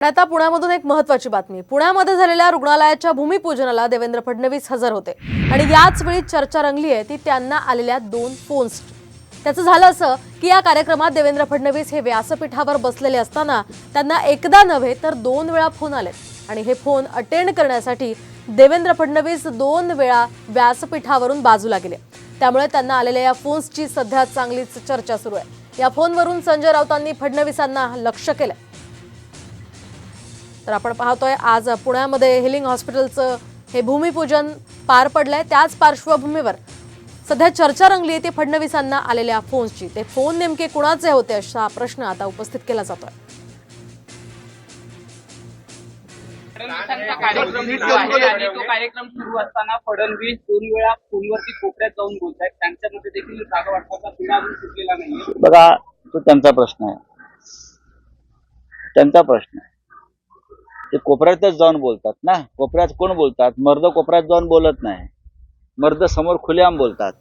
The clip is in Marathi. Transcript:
आता पुण्यामधून एक महत्वाची बातमी. पुण्यामध्ये झालेल्या रुग्णालयाच्या भूमिपूजनाला देवेंद्र फडणवीस हजर होते. आणि याच वेळी चर्चा रंगली आहे ती त्यांना आलेल्या दोन फोन्स त्याचं झालं असं की या कार्यक्रमात देवेंद्र फडणवीस हे व्यासपीठावर बसलेले असताना त्यांना एकदा नव्हे तर दोन वेळा फोन आले आणि हे फोन अटेंड करण्यासाठी देवेंद्र फडणवीस दोन वेळा व्यासपीठावरून बाजूला गेले. त्यामुळे त्यांना आलेल्या या फोन्सची सध्या चांगलीच चर्चा सुरू आहे. या फोनवरून संजय राऊतांनी फडणवीसांना लक्ष केलं तर आपण पाहतोय आज पुण्यामध्ये हिलिंग हॉस्पिटलचं हे भूमिपूजन पार पडलंय. त्याच पार्श्वभूमीवर सध्या चर्चा रंगली आहे ती फडणवीसांना आलेल्या फोन्सची. ते फोन नेमके कुणाचे होते असा प्रश्न आता उपस्थित केला जातोय. कार्यक्रम सुरू आहे आणि तो कार्यक्रम सुरू असताना फडणवीस दोन वेळा फोनवरती कोपऱ्यात जाऊन बोलत आहेत त्यांच्यामध्ये देखील जागा वाटपाचा पिढा अजून सुटलेला नाहीये. बघा तो त्यांचा प्रश्न आहे. त्यांचा प्रश्न आहे. ते कोपऱ्यातच जाऊन बोलतात ना? कोपऱ्यात कोण बोलतात? मर्द कोपऱ्यात जाऊन बोलत नाही. मर्द समोर खुलेआम बोलतात.